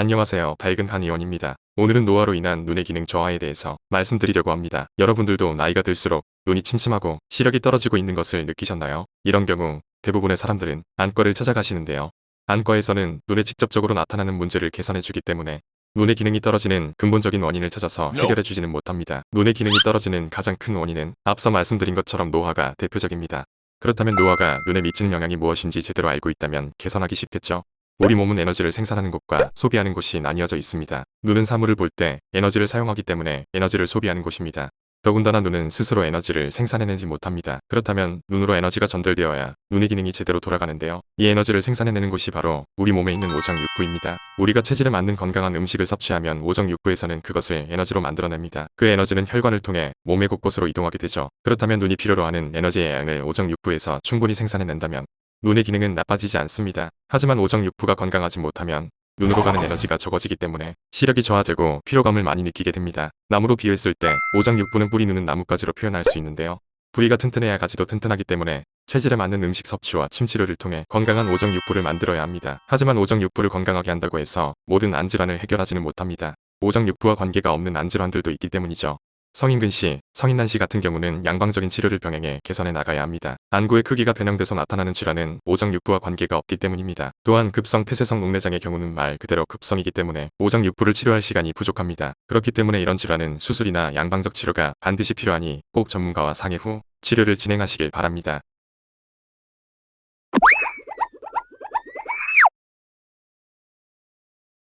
안녕하세요. 밝은 한 의원입니다. 오늘은 노화로 인한 눈의 기능 저하에 대해서 말씀드리려고 합니다. 여러분들도 나이가 들수록 눈이 침침하고 시력이 떨어지고 있는 것을 느끼셨나요? 이런 경우 대부분의 사람들은 안과를 찾아가시는데요. 안과에서는 눈에 직접적으로 나타나는 문제를 개선해주기 때문에 눈의 기능이 떨어지는 근본적인 원인을 찾아서 해결해주지는 못합니다. 눈의 기능이 떨어지는 가장 큰 원인은 앞서 말씀드린 것처럼 노화가 대표적입니다. 그렇다면 노화가 눈에 미치는 영향이 무엇인지 제대로 알고 있다면 개선하기 쉽겠죠? 우리 몸은 에너지를 생산하는 곳과 소비하는 곳이 나뉘어져 있습니다. 눈은 사물을 볼 때 에너지를 사용하기 때문에 에너지를 소비하는 곳입니다. 더군다나 눈은 스스로 에너지를 생산해내지 못합니다. 그렇다면 눈으로 에너지가 전달되어야 눈의 기능이 제대로 돌아가는데요. 이 에너지를 생산해내는 곳이 바로 우리 몸에 있는 오정육부입니다. 우리가 체질에 맞는 건강한 음식을 섭취하면 오정육부에서는 그것을 에너지로 만들어냅니다. 그 에너지는 혈관을 통해 몸의 곳곳으로 이동하게 되죠. 그렇다면 눈이 필요로 하는 에너지의 양을 오정육부에서 충분히 생산해낸다면 눈의 기능은 나빠지지 않습니다. 하지만 오정육부가 건강하지 못하면 눈으로 가는 에너지가 적어지기 때문에 시력이 저하되고 피로감을 많이 느끼게 됩니다. 나무로 비유했을 때 오정육부는 뿌리 눈은 나뭇가지로 표현할 수 있는데요. 부위가 튼튼해야 가지도 튼튼하기 때문에 체질에 맞는 음식 섭취와 침 치료를 통해 건강한 오정육부를 만들어야 합니다. 하지만 오정육부를 건강하게 한다고 해서 모든 안질환을 해결하지는 못합니다. 오정육부와 관계가 없는 안질환들도 있기 때문이죠. 성인근시, 성인난시 같은 경우는 양방적인 치료를 병행해 개선해 나가야 합니다. 안구의 크기가 변형돼서 나타나는 질환은 오정육부와 관계가 없기 때문입니다. 또한 급성 폐쇄성 녹내장의 경우는 말 그대로 급성이기 때문에 오정육부를 치료할 시간이 부족합니다. 그렇기 때문에 이런 질환은 수술이나 양방적 치료가 반드시 필요하니 꼭 전문가와 상의 후 치료를 진행하시길 바랍니다.